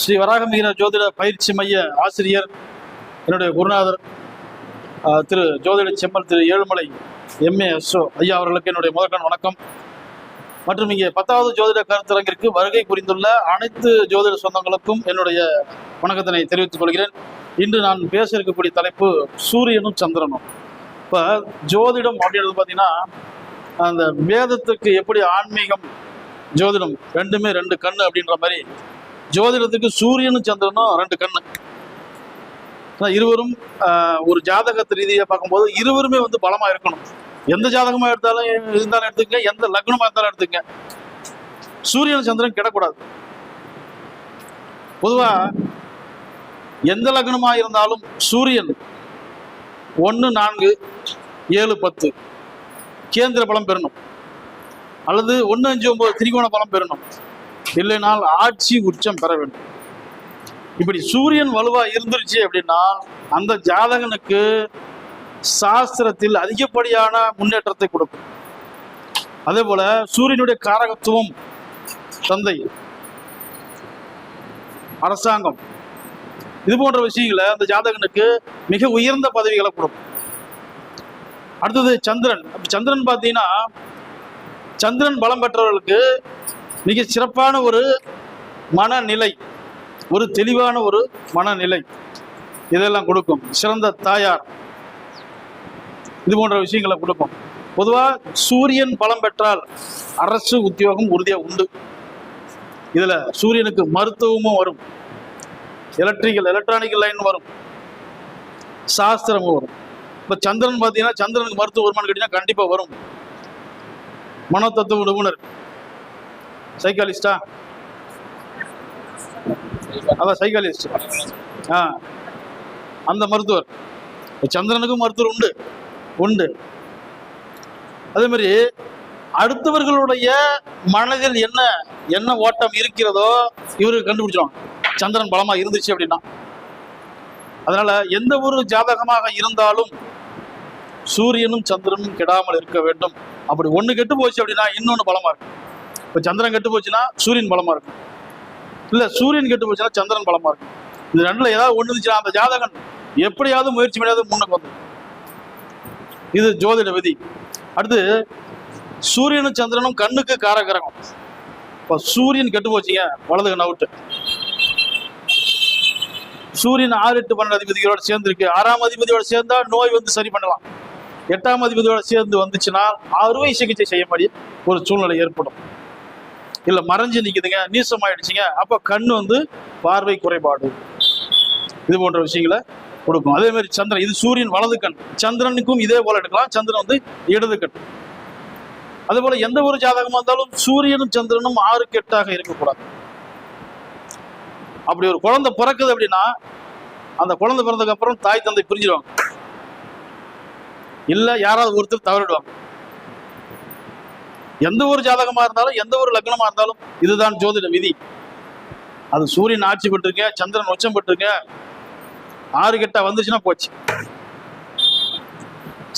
ஸ்ரீ வராகமிகிர ஜோதிட பயிற்சி மைய ஆசிரியர் என்னுடைய குருநாதர் திரு ஜோதிட செம்மல் திரு ஏழுமலை எம்ஏ எஸ்ஓ ஐயா அவர்களுக்கு என்னுடைய முதற்கண் வணக்கம். மற்றும் இங்கே பத்தாவது ஜோதிட கருத்தரங்கிற்கு வருகை புரிந்துள்ள அனைத்து ஜோதிட சொந்தங்களுக்கும் என்னுடைய வணக்கத்தினை தெரிவித்துக் கொள்கிறேன். இன்று நான் பேச இருக்கக்கூடிய தலைப்பு சூரியனும் சந்திரனும். இப்போ ஜோதிடம் அப்படின்றது பார்த்தீங்கன்னா அந்த வேதத்துக்கு எப்படி ஆன்மீகம் ஜோதிடம் ரெண்டுமே ரெண்டு கண் அப்படின்ற மாதிரி ஜோதிடத்துக்கு சூரியனும் சந்திரனும் ரெண்டு கண்ணு. இருவரும் ஆஹ், ஒரு ஜாதகத்து ரீதியாக பார்க்கும்போது இருவருமே வந்து பலமா இருக்கணும். எந்த ஜாதகமா எடுத்தாலும் இருந்தாலும் எடுத்துக்க எந்த லக்னமா இருந்தாலும் எடுத்துக்க சூரியன் சந்திரன் கிடக்கூடாது. பொதுவா எந்த லக்னமா இருந்தாலும் சூரியன் ஒன்று நான்கு ஏழு பத்து கேந்திர பலம் பெறணும். அல்லது ஒன்று அஞ்சு ஒன்பது திரிகோண பலம் பெறணும். இல்லைனால் ஆட்சி உச்சம் பெற வேண்டும். இப்படி சூரியன் வலுவா இருந்துருச்சு அப்படின்னா அந்த ஜாதகனுக்கு சாஸ்திரத்தில் அதிகப்படியான முன்னேற்றத்தை கொடுக்கும். அதே போல சூரியனுடைய காரகத்துவம் தந்தை அரசாங்கம் இது போன்ற விஷயங்களை அந்த ஜாதகனுக்கு மிக உயர்ந்த பதவிகளை கொடுக்கும். அடுத்தது சந்திரன். சந்திரன் பார்த்தீங்கன்னா சந்திரன் பலம் பெற்றவர்களுக்கு மிக சிறப்பான ஒரு மனநிலை ஒரு தெளிவான ஒரு மனநிலை இதெல்லாம் கொடுக்கும். சிறந்த தாயார். இது போன்ற விஷயங்களை கொடுக்கும். பொதுவாக சூரியன் பலம் பெற்றால் அரசு உத்தியோகம் உறுதியாக உண்டு. இதில் சூரியனுக்கு மருத்துவமும் வரும். எலக்ட்ரிக்கல் எலக்ட்ரானிக்கல் லைன் வரும். சாஸ்திரமும் வரும். இப்போ சந்திரன் பார்த்தீங்கன்னா சந்திரனுக்கு மருத்துவ வருமானம் கேட்டீங்கன்னா கண்டிப்பாக வரும். மனோதத்துவ நிபுணர். சைக்காலிஸ்டா? அதான் சைக்காலிஸ்ட். ஆ. அந்த மருத்துவர். சந்திரனுக்கும் மருத்துவர் உண்டு. உண்டு. அதே மாதிரி அடுத்தவர்களுடைய மனதில் என்ன என்ன ஓட்டம் இருக்கிறதோ இவருக்கு கண்டுபிடிச்சிடும் சந்திரன் பலமா இருந்துச்சு அப்படின்னா. அதனால எந்த ஒரு ஜாதகமாக இருந்தாலும் சூரியனும் சந்திரனும் கெடாமல் இருக்க வேண்டும். அப்படி ஒண்ணு கெட்டு போச்சு அப்படின்னா இன்னொன்னு பலமா இருக்கும் இப்ப சந்திரன் கெட்டு போச்சுன்னா சூரியன் பலமா இருக்கும். இல்ல சூரியன் கெட்டு போச்சுன்னா சந்திரன் பலமா இருக்கும். இது ரெண்டுல ஏதாவது ஒன்று இருந்துச்சுன்னா அந்த ஜாதகன் எப்படியாவது முயற்சி பண்ணியாவது முன்னுக்கு வந்து இது ஜோதிட விதி. அடுத்து சூரியனும் சந்திரனும் கண்ணுக்கு காரகிரகம். இப்போ சூரியன் கெட்டு போச்சுங்க வலது கண் அவுட்டு சூரியன் ஆறு எட்டு பன்னெண்டு அதிபதிகளோட சேர்ந்துருக்கு. ஆறாம் அதிபதியோட சேர்ந்தா நோய் வந்து சரி பண்ணலாம். எட்டாம் அதிபதியோட சேர்ந்து வந்துச்சுன்னா அறுவை சிகிச்சை செய்ய வேண்டிய ஒரு சூழ்நிலை ஏற்படும். இல்ல மறைஞ்சு நிக்குதுங்க நீசம் ஆயிடுச்சுங்க அப்ப கண் வந்து பார்வை குறைபாடு. இது போன்ற விஷயங்களை கொடுக்கும். அதே மாதிரி சந்திரன் இது சூரியன் வலது கண். சந்திரனுக்கும் இதே போல எடுக்கலாம். சந்திரன் வந்து இடது கண். அதே போல எந்த ஒரு ஜாதகமா இருந்தாலும் சூரியனும் சந்திரனும் ஆறு கெட்டாக இருக்கக்கூடாது. அப்படி ஒரு குழந்தை பிறக்குது அப்படின்னா அந்த குழந்தை பிறந்ததுக்கு அப்புறம் தாய் தந்தை பிரிஞ்சிருவாங்க. இல்ல யாராவது ஒருத்தர் தவறிடுவாங்க. எந்த ஒரு ஜாதகமா இருந்தாலும் எந்த ஒரு லக்னமா இருந்தாலும் இதுதான் ஜோதிட விதி. அது சூரியன் ஆட்சி பெற்றிருக்க சந்திரன் உச்சம் பெற்றிருக்க ஆறு கெட்டா வந்துச்சுன்னா போச்சு.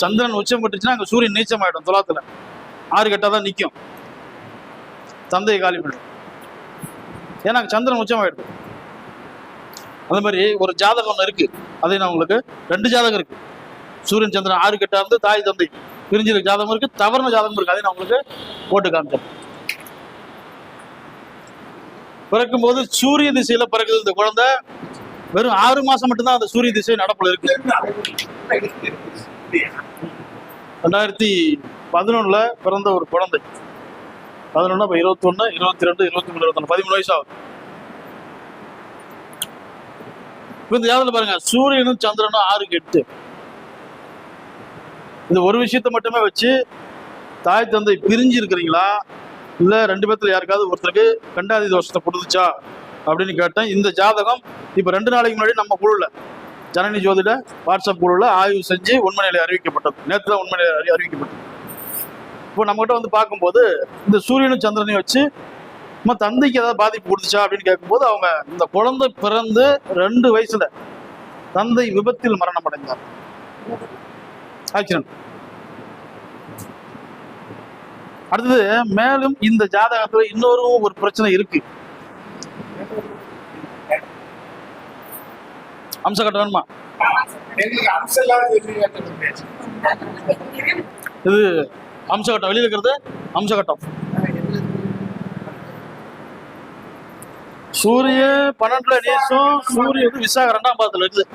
சந்திரன் உச்சம் பெற்றுச்சுன்னா அங்க சூரியன் நீச்சம் ஆயிடும் துலாத்துல. ஆறு கெட்டா தான் நிக்கும். தந்தையை காலி பண்ணும் ஏன்னா அங்க சந்திரன் உச்சம் ஆயிடும் அதே மாதிரி ஒரு ஜாதகம் ஒன்று இருக்கு. அதை நான் உங்களுக்கு ரெண்டு ஜாதகம் இருக்கு. சூரியன் சந்திரன் ஆறு கெட்டா இருந்து தாய் தந்தை. பிரிஞ்சிருக்க ஜாதகம் இருக்கு தவறுன ஜாதகம் இருக்கு. அதை நான் உங்களுக்கு போட்டு காமிச்சேன் பிறக்கும்போது சூரிய திசையில பிறகுது இந்த குழந்தை. வெறும் ஆறு மாசம் மட்டும்தான் அந்த சூரிய திசை நடப்புல இருக்கு. ரெண்டாயிரத்தி பதினொன்னுல பிறந்த ஒரு குழந்தை. பதினொன்னு இருபத்தி ஒண்ணு இருபத்தி ரெண்டு இருபத்தி மூணு இருபத்தொன்னு. பதிமூணு வயசு ஆகும் இப்ப இந்த ஜாதகத்துல பாருங்க சூரியனும் சந்திரனும் ஆறுக்கு எட்டு. இந்த ஒரு விஷயத்தை மட்டுமே வச்சு தாய் தந்தை பிரிஞ்சு இருக்கிறீங்களா இல்லை ரெண்டு பேர்த்துல யாருக்காவது ஒருத்தருக்கு கண்டாதி தோஷத்தை கொடுத்துச்சா அப்படின்னு கேட்டேன். இந்த ஜாதகம் இப்போ ரெண்டு நாளைக்கு முன்னாடி நம்ம குழுல ஜனனி ஜோதிட வாட்ஸ்அப் குழுல ஆய்வு செஞ்சு உண்மை நிலை அறிவிக்கப்பட்டது. நேற்று தான் உண்மை நிலை அறி- அறிவிக்கப்பட்டது. இப்போ நம்மகிட்ட வந்து பார்க்கும்போது இந்த சூரியனும் சந்திரனையும் வச்சு நம்ம தந்தைக்கு ஏதாவது பாதிப்பு கொடுத்துச்சா அப்படின்னு கேட்கும்போது அவங்க இந்த குழந்தை பிறந்து ரெண்டு வயசுல தந்தை விபத்தில் மரணம் அடைந்தார் ஆக்சிடென்ட் அடுத்தது மேலும் இந்த ஜாதகத்துல இன்னொரு ஒரு பிரச்சனை இருக்கு. அம்சக்கட்டம் வேணுமா இது அம்ச கட்டம். தெரியாது இது அம்சக்கட்டம் வெளியில் இருக்கிறது சூரிய பன்னெண்டுல நீசம் சூரிய வந்து விசாக ரெண்டாம் பாதத்துல இருக்குது.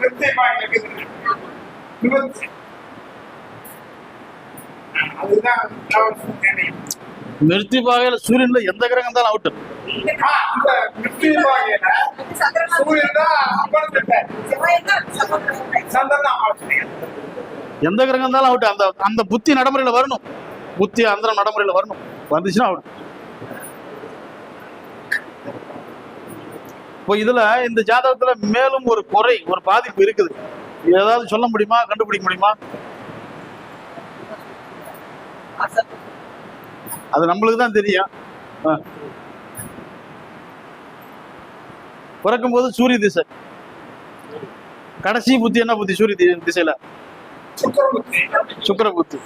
நிச்சயமாக இருக்குது. நிவர்த்தி. அதுதான் நான் சொன்னேன். மிருத்தி பாகையில சூரியன்ல எந்த கிரகம் தான் தான் கிட்ட. எந்த கிரகம் இருந்தாலும் அவுட் அந்த அந்த புத்தி நடைமுறையில வரணும் புத்தி அந்த நடைமுறையில வரணும் வந்துச்சுன்னா அவுட் இப்போ இதுல இந்த ஜாதகத்துல மேலும் ஒரு குறை ஒரு பாதிப்பு இருக்குது ஏதாவது சொல்ல முடியுமா கண்டுபிடிக்க முடியுமா அது நம்மளுக்கு தான் தெரியும். பிறக்கும் பிறக்கும்போது சூரிய திசை. கடைசி புத்தி என்ன புத்தி? சூரிய திசையில. சுக்கிரபுத்தி. புத்தி.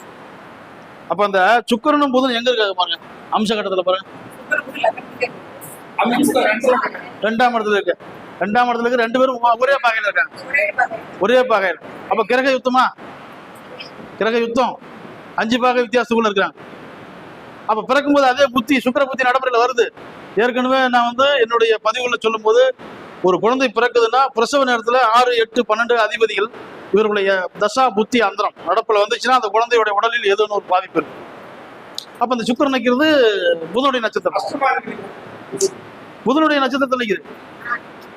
அப்ப அந்த சுக்கரனும் புதன் எங்க இருக்காங்க பாருங்க? அம்ச கட்டத்துல பாருங்க. ரெண்டாம் இடத்துல இருக்கு. ரெண்டாம் இடத்துல இருக்கு. ரெண்டு பேரும் ஒரே பாகையில இருக்காங்க. ஒரே பாகையில் அப்ப கிரக யுத்தமா? கிரக யுத்தம். அஞ்சு பாகை வித்தியாசத்துக்குள்ள இருக்கிறாங்க. அப்ப பிறக்கும்போது அதே புத்தி சுக்கிர புத்தி நடைமுறையில வருது. ஏற்கனவே நான் வந்து என்னுடைய பதிவுகளை சொல்லும்போது ஒரு குழந்தை பிறக்குதுன்னா பிரசவ நேரத்துல ஆறு எட்டு பன்னெண்டு அதிபதிகள் இவர்களுடைய தசா புத்தி அந்தரம். நடப்புல வந்துச்சுன்னா அந்த குழந்தையோட உடலில் ஏதோ ஒரு பாதிப்பு இருக்கு. அப்ப அந்த சுக்கரன் நிற்கிறது புதனுடைய நட்சத்திரம். புதனுடைய நட்சத்திரத்தில் நிற்குது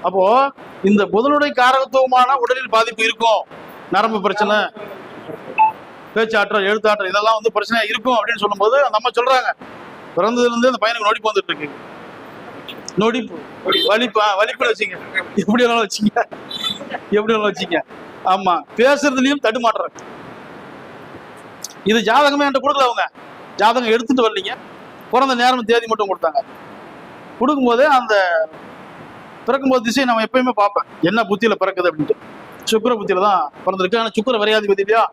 அப்போ இந்த புதனுடைய காரகத்துவமான உடலில் பாதிப்பு இருக்கும். நரம்பு பிரச்சனை பேச்சாற்றல் எழுத்தாற்றல் இதெல்லாம் வந்து பிரச்சனையா இருக்கும் அப்படின்னு சொல்லும்போது அந்த அம்மா சொல்றாங்க. பிறந்ததுலேருந்து அந்த பையனுக்கு நொடிப்பு வந்துட்டு இருக்கு. நொடிப்பு வலிப்பா வலிப்புல வச்சுங்க. எப்படி வேணாலும் வச்சுங்க. எப்படி வேணாலும் வச்சுங்க. ஆமா பேசுறதுலயும் தடுமாட்டுறாங்க இது ஜாதகமே என்கிட்ட கொடுக்கல அவங்க. ஜாதகம் எடுத்துட்டு வரலீங்க. பிறந்த நேரம் தேதி மட்டும் கொடுத்தாங்க. கொடுக்கும்போதே அந்த பிறக்கும்போது திசையை நம்ம எப்பயுமே பார்ப்பேன். என்ன புத்தியில பிறக்குது அப்படின்ட்டு. சுக்கர புத்தியில தான் பிறந்திருக்கு. ஆனால் சுக்கர வரையாதிபதி இல்லையா?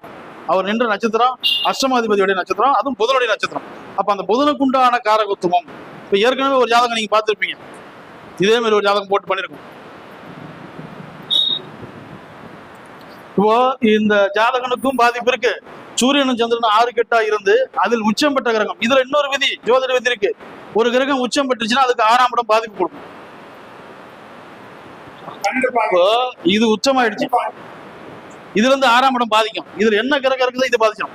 அவர் நின்ற நட்சத்திரம் அஷ்டமாதிபதியுடைய நட்சத்திரம் அதுவும் புதனுடைய நட்சத்திரம். அப்ப அந்த புதனுக்குண்டான காரகத்துவம். இப்ப ஏற்கனவே ஒரு ஜாதகம் நீங்க பார்த்திருப்பீங்க. இதே மாதிரி ஒரு ஜாதகம் போட்டு பண்ணிருக்கோம். இப்போ இந்த ஜாதகனுக்கும் பாதிப்பு இருக்கு. சூரியனும் சந்திரனும் ஆறு கெட்டா இருந்து அதில் உச்சம் பெற்ற கிரகம். இதுல இன்னொரு விதி ஜோதிட விதி இருக்கு. ஒரு கிரகம் உச்சம் பெற்றுச்சுன்னா அதுக்கு ஆறாம் இடம் பாதிப்பு கொடுக்கும். இது உச்சமாயிடுச்சு. இதுல இருந்து ஆறாம் இடம் பாதிக்கும். இதுல என்ன கிரகம் இருக்குதோ இது பாதிக்கும்.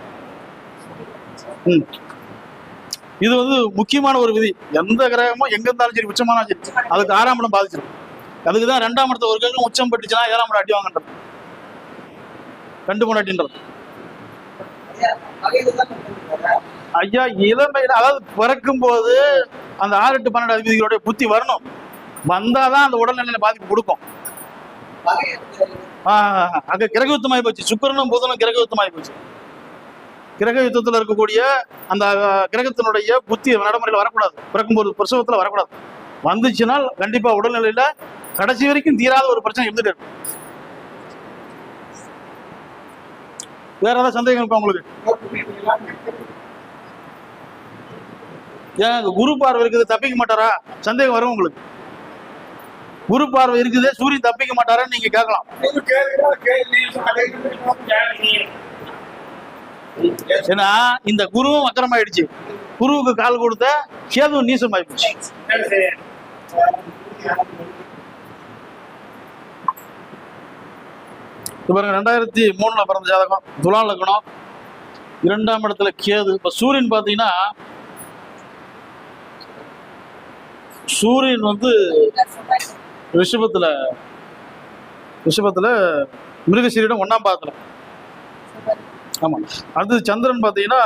இது வந்து முக்கியமான ஒரு விதி. எந்த கிரகமும் எங்க இருந்தாலும் சரி உச்சமான சரி அதுக்கு ஆறாம் இடம் பாதிச்சிடும் அதுக்கு தான் ரெண்டாம் இடத்த ஒரு கிரகம் உச்சம் பட்டுச்சுன்னா ஏழாம் இடம் அடி வாங்கன்றது. ரெண்டு மூணு அடின்றது. ஐயா இளமையில அதாவது பிறக்கும் போது அந்த ஆறு எட்டு பன்னெண்டு அதிபதிகளுடைய புத்தி வரணும். வந்தாதான் அந்த உடல்நிலையில பாதிப்பு கொடுக்கும். அங்க கிரக ஆகி போச்சு. சுக்கரனும் புதனும் கிரக ஆகி போச்சு. கிரக யுத்தத்துல இருக்கக்கூடிய அந்த கிரகத்தினுடைய புத்தி நடைமுறையில வரக்கூடாது. பிறக்கும்போது பிரசவத்துல வரக்கூடாது. வந்துச்சுன்னா கண்டிப்பா உடல்நிலையில கடைசி வரைக்கும் தீராத ஒரு பிரச்சனை இருந்துட்டு இருக்கும். வேற ஏதாவது சந்தேகம் இருக்கா உங்களுக்கு? ஏன் அங்க குரு பார்வை இருக்குது தப்பிக்க மாட்டாரா? சந்தேகம் வரும் உங்களுக்கு? குரு பார்வை இருக்குது சூரியன் தப்பிக்க மாட்டாரான்னு நீங்க கேட்கலாம். ஏன்னா இந்த குருவும் வக்கரமாயிடுச்சு. குருவுக்கு கால் கொடுத்த கேதுவும் நீசம் ஆயிடுச்சு பாருங்க ரெண்டாயிரத்தி மூணுல பிறந்த ஜாதகம். துலா லக்னம். இரண்டாம் இடத்துல கேது. இப்ப சூரியன் பாத்தீங்கன்னா சூரியன் வந்து ரிஷபத்துல ரிஷபத்துல மிருகசீரிடம் ஒண்ணாம் பாதத்துல ஆமா. அடுத்தது சந்திரன் பாத்தீங்கன்னா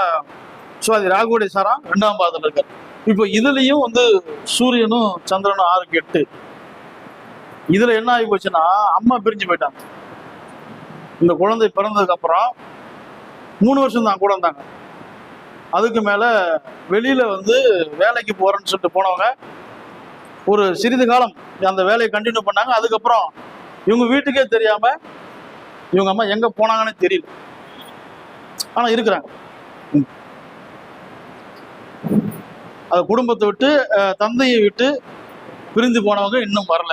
சுவாதி ராகுடைய சாரம் ரெண்டாம் பாதத்துல இருக்காரு. இப்போ இதுலயும் வந்து சூரியனும் சந்திரனும் ஆறுக்கு எட்டு. இதுல என்ன ஆகி போச்சுன்னா அம்மா பிரிஞ்சு போயிட்டாங்க. இந்த குழந்தை பிறந்ததுக்கு அப்புறம் மூணு வருஷம் தான் கூட இருந்தாங்க. அதுக்கு மேல வெளியில வந்து வேலைக்கு போறேன்னு சொல்லிட்டு போனவங்க ஒரு சிறிது காலம் அந்த வேலையை கண்டினியூ பண்ணாங்க. அதுக்கப்புறம் இவங்க வீட்டுக்கே தெரியாம இவங்க அம்மா எங்க போனாங்கன்னு தெரியல. ஆனா இருக்கிறாங்க. அது குடும்பத்தை விட்டு தந்தையை விட்டு பிரிந்து போனவங்க இன்னும் வரல.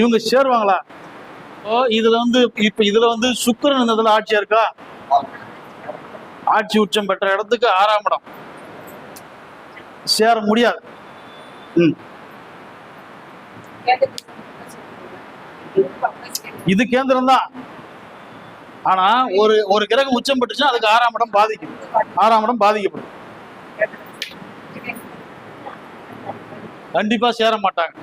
இவங்க சேருவாங்களா? ஓ இதுல வந்து இப்ப இதுல வந்து சுக்கரன் இந்த இதுல ஆட்சியா இருக்கா? ஆட்சி உச்சம் பெற்ற இடத்துக்கு ஆறாம் இடம். சேர முடியாது. இது கேந்திரம் தான். ஆனா ஒரு ஒரு கிரகம் உச்சம் பெற்றுச்சுன்னா அதுக்கு ஆறாம் இடம் பாதிக்கும். ஆறாம் இடம் பாதிக்கப்படும். கண்டிப்பா சேர மாட்டாங்க.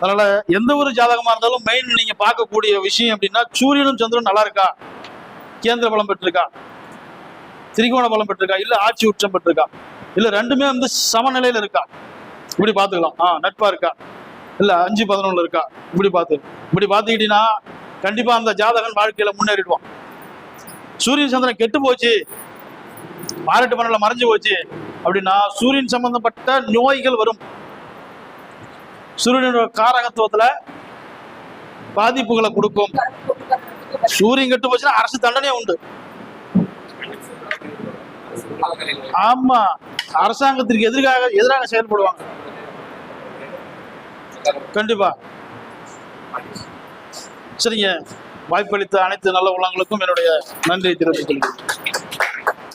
அதனால எந்த ஒரு ஜாதகமா இருந்தாலும் மெயின் நீங்க பார்க்கக்கூடிய விஷயம் அப்படின்னா சூரியனும் சந்திரனும் நல்லா இருக்கா? கேந்திர பலம் பெற்றிருக்கா? திரிகோண பலம் பெற்றிருக்கா? இல்ல ஆட்சி உச்சம் பெற்றிருக்கா? இல்ல ரெண்டுமே வந்து சமநிலையில இருக்கா? இப்படி பார்த்துக்கலாம். ஆ நட்பா இருக்கா? இல்ல அஞ்சு பதினொன்னு இருக்கா? இப்படி பார்த்து. இப்படி பார்த்துக்கிட்டீங்கன்னா கண்டிப்பா அந்த ஜாதகன் வாழ்க்கையில முன்னேறிடுவான். சூரியன் சந்திரன் கெட்டு போச்சு. பாராட்டு மணல மறைஞ்சு போச்சு. அப்படின்னா சூரியன் சம்பந்தப்பட்ட நோய்கள் வரும். சூரியனோட காரகத்துவத்துல பாதிப்புகளை கொடுக்கும். சூரியன் கெட்டு போச்சுன்னா அரசு தண்டனையே உண்டு. ஆமா. அரசாங்கத்திற்கு எதிராக எதிராக செயல்படுவாங்க. கண்டிப்பா. சரிங்க. வாய்ப்பளித்த அனைத்து நல்ல உள்ளங்களுக்கும் என்னுடைய நன்றியை தெரிவித்துக் கொள்கிறேன்.